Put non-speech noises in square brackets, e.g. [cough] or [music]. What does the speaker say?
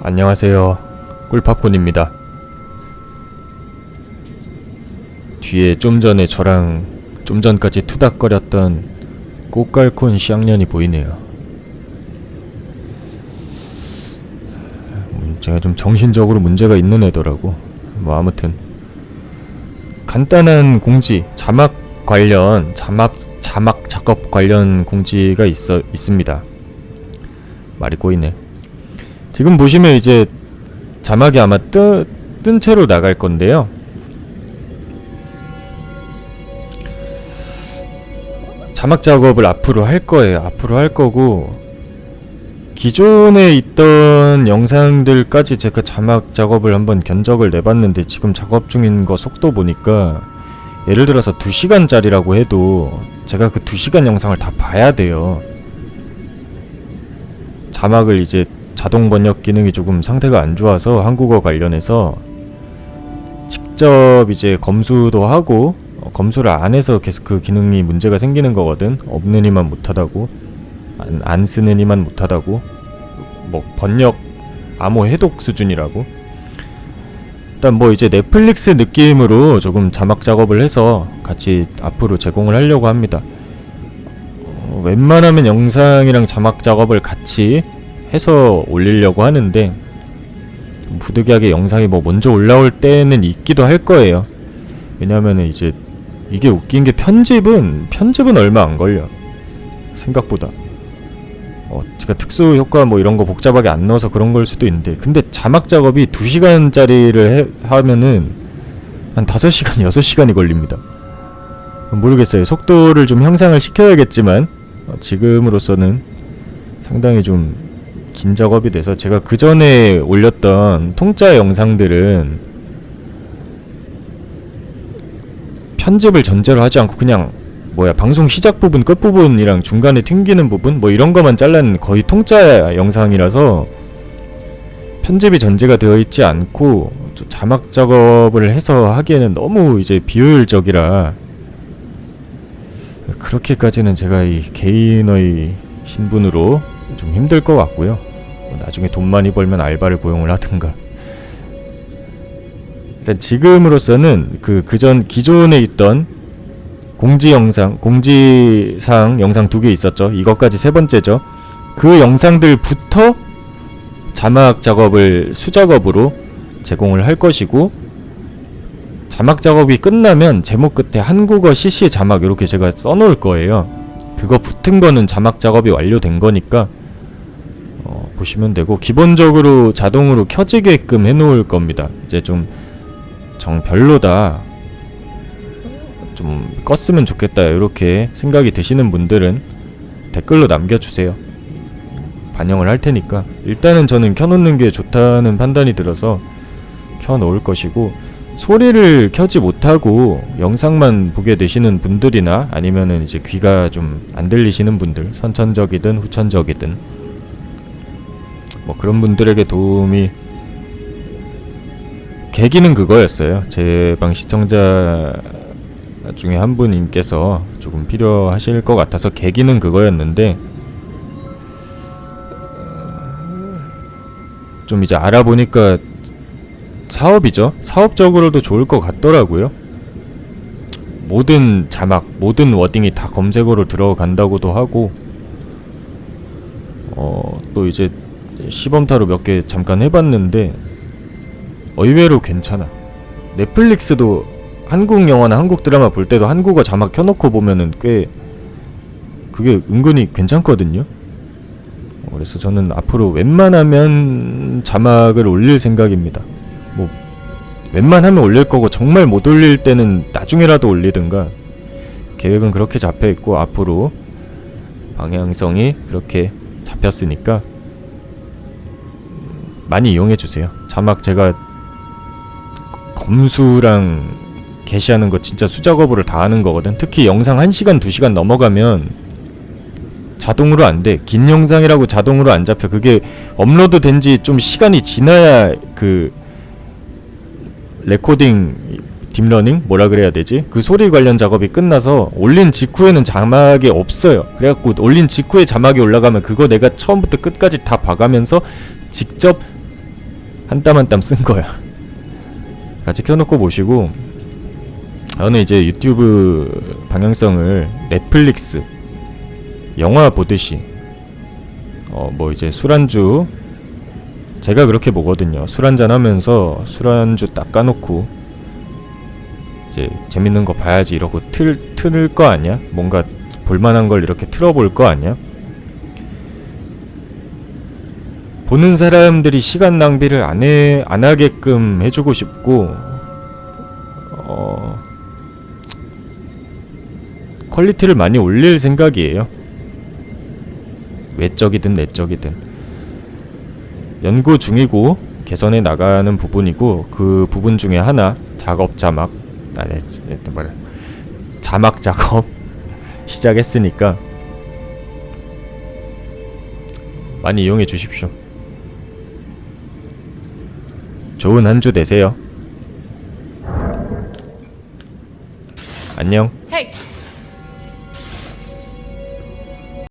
안녕하세요. 꿀팝콘입니다. 뒤에 좀 전에 저랑 좀 전까지 투닥거렸던 꽃갈콘 쌍년이 보이네요. 음, 제가 좀 정신적으로 문제가 있는 애더라고. 뭐 아무튼 간단한 공지, 자막 관련 자막 자막 작업 관련 공지가 있어 있습니다. 말이 꼬이네. 지금 보시면 이제 자막이 아마 뜨, 뜬 채로 나갈 건데요. 자막 작업을 앞으로 할 거예요. 앞으로 할 거고 기존에 있던 영상들까지 제가 자막 작업을 한번 견적을 내봤는데 지금 작업 중인 거 속도 보니까 예를 들어서 2시간짜리라고 해도 제가 그 2시간 영상을 다 봐야 돼요. 자막을 이제 자동 번역 기능이 조금 상태가 안 좋아서 한국어 관련해서 직접 이제 검수도 하고 어, 검수를 안 해서 계속 그 기능이 문제가 생기는 거거든. 없는 이만 못하다고 안, 안 쓰는 이만 못하다고 뭐 번역 암호 해독 수준이라고. 일단 뭐 이제 넷플릭스 느낌으로 조금 자막 작업을 해서 같이 앞으로 제공을 하려고 합니다. 어, 웬만하면 영상이랑 자막 작업을 같이 해서 올리려고 하는데 부득이하게 영상이 뭐 먼저 올라올 때는 있기도 할 거예요. 왜냐면은 이제 이게 웃긴 게 편집은 편집은 얼마 안 걸려. 생각보다. 어, 제가 특수 효과 뭐 이런 거 복잡하게 안 넣어서 그런 걸 수도 있는데 근데 자막 작업이 2시간짜리를 해, 하면은 한 5시간, 6시간이 [laughs] 걸립니다. 모르겠어요. 속도를 좀 향상을 시켜야겠지만 어, 지금으로서는 상당히 좀 긴 작업이 돼서 제가 그 전에 올렸던 통짜 영상들은 편집을 전제로 하지 않고 그냥 뭐야 방송 시작 부분 끝 부분이랑 중간에 튕기는 부분 뭐 이런 거만 잘라낸 거의 통짜 영상이라서 편집이 전제가 되어 있지 않고 좀 자막 작업을 해서 하기에는 너무 이제 비효율적이라 그렇게까지는 제가 이 개인의 신분으로 좀 힘들 것 같고요. 뭐 나중에 돈 많이 벌면 알바를 고용을 하든가. 일단 지금으로서는 그 그전 기존에 있던 공지 영상, 공지사항 영상 두 개 있었죠. 이것까지 세 번째죠. 그 영상들부터 자막 작업을 수작업으로 제공을 할 것이고 자막 작업이 끝나면 제목 끝에 한국어 CC 자막 이렇게 제가 써놓을 거예요. 그거 붙은 거는 자막 작업이 완료된 거니까 어, 보시면 되고 기본적으로 자동으로 켜지게끔 해놓을 겁니다. 이제 좀 정 별로다. 좀 껐으면 좋겠다. 이렇게 생각이 드시는 분들은 댓글로 남겨주세요. 반영을 할 테니까 일단은 저는 켜놓는 게 좋다는 판단이 들어서 켜놓을 것이고 소리를 켜지 못하고 영상만 보게 되시는 분들이나 아니면은 이제 귀가 좀 안 들리시는 분들 선천적이든 후천적이든 뭐 그런 분들에게 도움이 계기는 그거였어요. 제 방 시청자 중에 한 분님께서 조금 필요하실 것 같아서 계기는 그거였는데 좀 이제 알아보니까 사업이죠. 사업적으로도 좋을 것 같더라고요. 모든 자막, 모든 워딩이 다 검색어로 들어간다고도 하고, 어, 또 이제 시범타로 몇 개 잠깐 해봤는데, 의외로 괜찮아. 넷플릭스도 한국 영화나 한국 드라마 볼 때도 한국어 자막 켜놓고 보면은 꽤, 그게 은근히 괜찮거든요. 어, 그래서 저는 앞으로 웬만하면 자막을 올릴 생각입니다. 뭐 웬만하면 올릴 거고 정말 못 올릴 때는 나중에라도 올리든가 계획은 그렇게 잡혀 있고 앞으로 방향성이 그렇게 잡혔으니까 음, 많이 이용해 주세요. 자막 제가 검수랑 게시하는 거 진짜 수작업으로 다 하는 거거든. 특히 영상 1시간, 2시간 넘어가면 자동으로 안 돼. 긴 영상이라고 자동으로 안 잡혀. 그게 업로드 된 지 좀 시간이 지나야 그 레코딩 딥러닝 뭐라 그래야 되지? 그 소리 관련 작업이 끝나서 올린 직후에는 자막이 없어요. 그래갖고 올린 직후에 자막이 올라가면 그거 내가 처음부터 끝까지 다 봐가면서 직접 한 땀 한 땀 쓴 거야. 같이 켜놓고 보시고 저는 이제 유튜브 방향성을 넷플릭스 영화 보듯이 어 뭐 이제 술안주 제가 그렇게 보거든요. 술 한잔 하면서 술안주 딱 까놓고 이제 재밌는 거 봐야지 이러고 틀 틀을 거 아니야? 뭔가 볼만한 걸 이렇게 틀어볼 거 아니야? 보는 사람들이 시간 낭비를 안, 해, 안 하게끔 해주고 싶고 어, 퀄리티를 많이 올릴 생각이에요. 외적이든 내적이든 연구 중이고 개선해 나가는 부분이고 그 부분 중에 하나 작업 자막 아, 네, 네, 네, 뭐래 자막 작업 [laughs] 시작했으니까 많이 이용해 주십시오. 좋은 한 주 되세요. 안녕. Hey,